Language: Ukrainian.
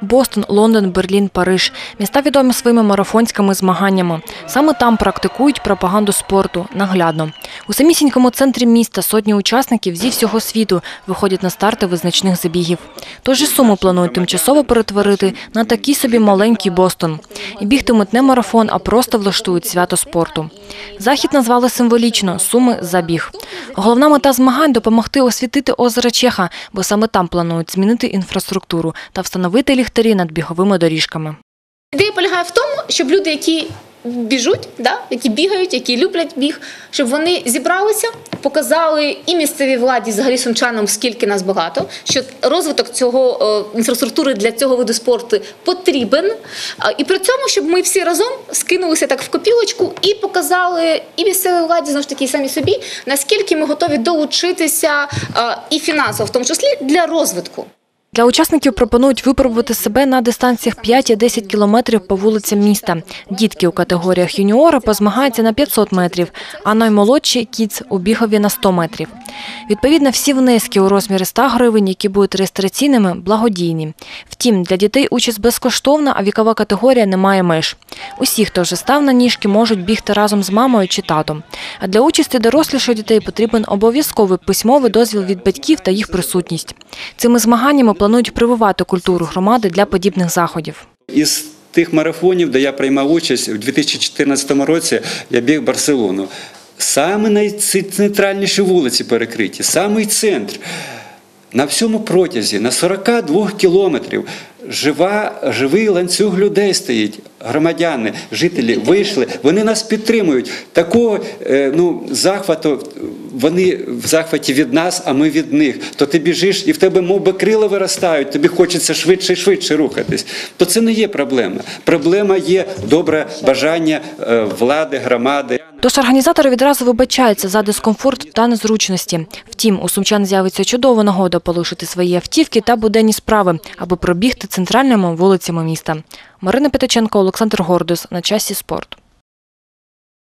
Бостон, Лондон, Берлін, Париж міста відомі своїми марафонськими змаганнями. Саме там практикують пропаганду спорту наглядно. У самісінькому центрі міста сотні учасників зі всього світу виходять на старти визначних забігів. Тож і суму планують тимчасово перетворити на такий собі маленький Бостон. І бігтимуть не марафон, а просто влаштують свято спорту. Захід назвали символічно суми забіг. Головна мета змагань допомогти освітити озеро Чеха, бо саме там планують змінити інфраструктуру та встановити ліхтарі над біговими доріжками. Ідея полягає в тому, щоб люди, які біжуть, да, які бігають, які люблять біг, щоб вони зібралися, показали і місцевій владі, взагалі сумчанам, скільки нас багато, що розвиток цього е, інфраструктури для цього виду спорту потрібен. А, І при цьому, щоб ми всі разом скинулися так в копілочку і показали і місцевій владі, знову ж таки, самі собі, наскільки ми готові долучитися е, і фінансово, в тому числі для розвитку. Для учасників пропонують випробувати себе на дистанціях 5 і 10 кілометрів по вулицям міста. Дітки у категоріях юніора позмагаються на 500 метрів, а наймолодші – кіц у бігові на 100 метрів. Відповідно, всі внески у розмірі 100 гривень, які будуть реєстраційними, благодійні. Втім, для дітей участь безкоштовна, а вікова категорія не має меж. Усі, хто вже став на ніжки, можуть бігти разом з мамою чи татом. А для участі доросліших дітей потрібен обов'язковий письмовий дозвіл від батьків та їх присутність. Цими змаганнями планують прививати культуру громади для подібних заходів. Із тих марафонів, де я приймав участь у 2014 році, я біг Барселону. Саме найцентральніші вулиці перекриті, самий центр. На всьому протязі, на 42 кілометрів, жива, живий ланцюг людей стоїть. Громадяни, жителі вийшли, вони нас підтримують. Такого е, ну, захвату, вони в захваті від нас, а ми від них. То ти біжиш і в тебе мов би крила виростають, тобі хочеться швидше і швидше рухатись. То це не є проблема. Проблема є добре бажання е, влади, громади. Тож організатори відразу вибачаються за дискомфорт та незручності. Втім, у сумчан з'явиться чудова нагода полишити свої автівки та буденні справи, аби пробігти центральними вулицями міста. Марина Петиченко, Олександр Гордус. На часі спорт.